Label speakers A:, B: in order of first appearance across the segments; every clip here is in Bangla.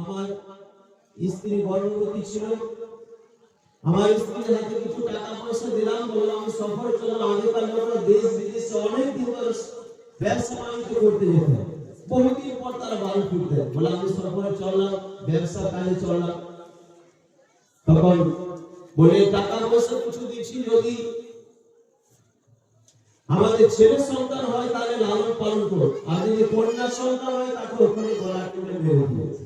A: আমার স্ত্রী গর্ভবতী ছিল। আমার স্ত্রীর হাতে কিছু টাকা পয়সা দিলাম বললাম আমি সফর চলাম আগেকার লোকরা দেশ বিদেশে অনেক দিন ব্যবসা বাণিজ্য করতে যেতেন বহুদিন পর তারা বাড়ি ফিরতেন বলে, আমি সফরে চললাম, ব্যবসা কাজে চললাম। তখন বলে টাকা পয়সা কিছু দিচ্ছি যদি আমাদের ছেলে সন্তান হয় তাহলে লালন পালন করো। আর যদি কন্যা সন্তান হয় তাকে ওখানে গলা টেনে মেরে দিয়েছে।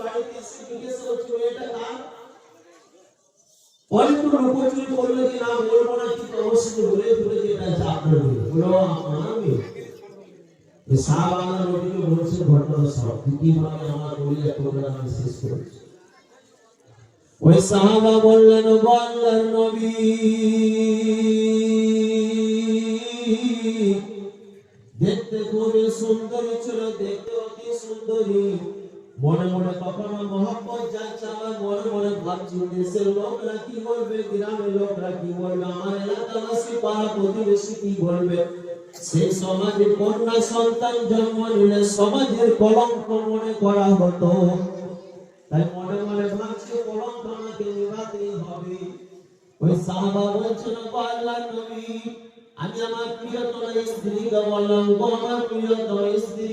A: স্ত্রী চলে এসেছে বাড়িতে এসে জিজ্ঞেস করছে এটা কার অনেক লুকোচুরি করল যে না বলব না কি অবশ্যই বলে ফেলে যে এটা যা করবে বলো আমার মেয়ে সাহাব আমার নবীকে বলছে ঘটনা সব কীভাবে আমার বলে তোমরা আমি শেষ করেছি ওই সাহাবা বললেন "ও নবী দেখতে খুবই সুন্দরী ছিল দেখতে অতি সুন্দরী মনে মনে কখনো মহব্বত যাচ্ছে আমার মনে মনে ভাবছি দেশের লোকরা কি বলবে, গ্রামের লোকরা কি বলবে, আমার এলাকাবাসী পাড়া প্রতিবেশী কি বলবে? সেই সমাজে কন্যা সন্তান জন্ম নিলে সমাজের কলঙ্ক মনে করা হতো। তাই মনে মনে ভাবছি কলঙ্ক আমাকে নিভাতেই হবে। ওই সাহাবা বলছেন "ও আল্লাহর নবী, আমি আমার প্রিয়তম স্ত্রীকে বললাম "ও আমার প্রিয়তম স্ত্রী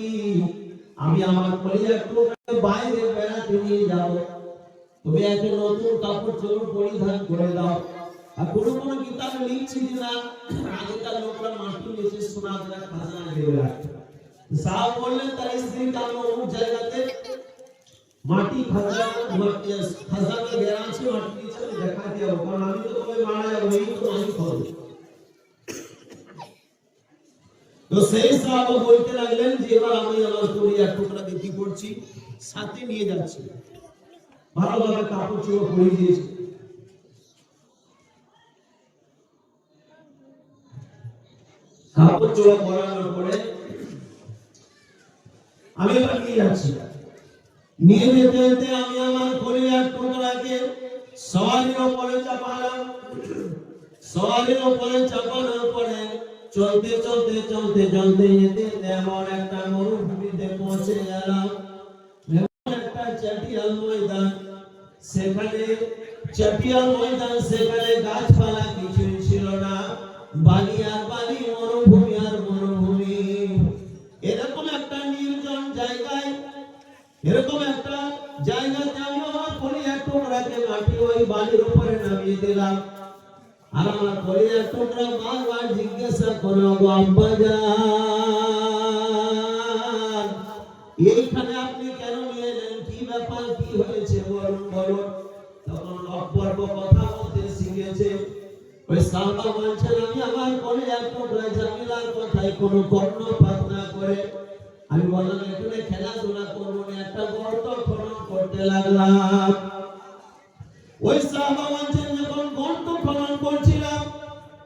A: আমি আমার পরিবার টুকরাকে বাইরে বেড়াতে নিয়ে যাব তুমি একটা নতুন কাপড় চোপড় পরিধান করে দাও আর কোনো কোনো কিতাবে লিখছে যে না আগেকার লোকরা মাটি নিচে সোনা দেওয়া খাজানা গেড়ে রাখতো সাহাব বললেন তার স্ত্রীকে আমি অমুক জায়গাতে মাটি খাজা মাটি খাজানা গেরা আছে মাটি নিচে আমি দেখা দিয়ে যাব কারণ আমি তো কবে মারা যাব এই তো আমি খবর তো সেই সাহাবা বলতে লাগলেন যে, এবার আমি আমার করিয়া টুকরা বিক্রি করছি সাথে নিয়ে যাচ্ছি। ভালোভাবে কাপড় চোপড় পরিয়ে দিয়েছি। কাপড় পরানোর পরে আমি এবার নিয়ে যাচ্ছি। নিয়ে যেতে যেতে আমি আমার কলিয়ার টুকরাকে সওয়ারির উপরে চাপালাম সওয়ারির উপরে চাপানোর পরে চলতে চলতে চলতে চলতে যেতে এমন একটা মরুভূমিতে পৌঁছে গেলাম। এমন একটা চাটিয়াল ময়দান। সেখানে চাটিয়াল ময়দান, সেখানে গাছপালা কিছুই ছিল না। বালি আর বালি, মরুভূমি আর মরুভূমি। এরকম একটা নির্জন জায়গায়, এরকম একটা আমি আমার মাটি ওই উপরে নামিয়ে দিলাম। আপনি কেন নিয়ে এলেন? কি ব্যাপার? কি হয়েছে? বলুন বলুন। তখন অপূর্ব কথা বলতে শিখেছে। ওই সালমা বলছেন, আমি আমার কলিয়ার টুকরা জামিলার কথায় কোনো কর্ণপাত না করে আমি বললাম, এখানে খেলাধুলা করব একটা গর্ত খনন করতে লাগলাম। ওই সাহাবা বলছেন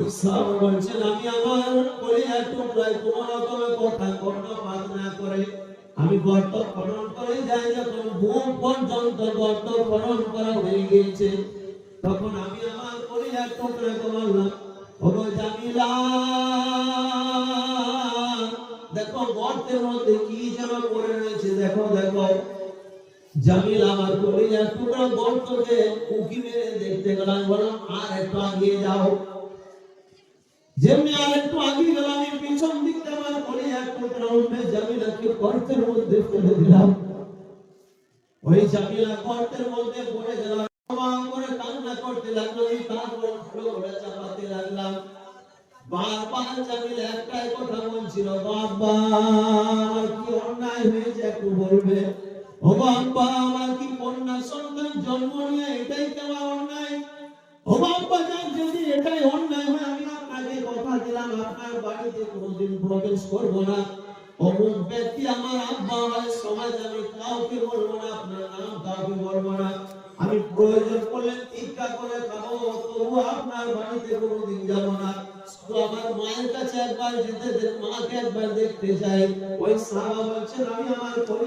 A: ওই সব বলছেন আমি আমার কর্ণপাত না করে। আমি গর্ত খনন করে যাই যখন বুক পর্যন্ত গর্ত খনন করা হয়ে গিয়েছে। তখন আমি আমার একটু প্রায় বললাম ওগো জামিলা দেখো, গর্তের মধ্যে কি যেন পড়ে রয়েছে, দেখো দেখো। জামিল আমার কলিজার টুকরা গর্তকে উকি মেরে দেখতে গেলাম বললাম আর একটু আগিয়ে যাও। যেমনি আর একটু আগিয়ে গেলাম পিছন দিক আমার কলিজার টুকরা উঠবে জামিলাকে গর্তের মধ্যে ফেলে দিলাম। ওই জামিলা গর্তের মধ্যে পড়ে গেলাম করে জন্ম নিয়ে এটাই কেমন অন্যায়? আপনার বাড়িতে কোনোদিন প্রবেশ করব না। অমুক ব্যক্তি আমার আব্বা আমার সমাজ আমি কাউকে বলব না, আপনার নাম কাউকে বলব না। আমি প্রয়োজন করলে টিকা করে খাব, তবু আপনার বাড়িতে কোনোদিন যাব না। আমার মায়ের কাছে একবার যেতে মাকে একবার দেখতে চাই ওই সাহাবা বলছেন, আমি আমার করে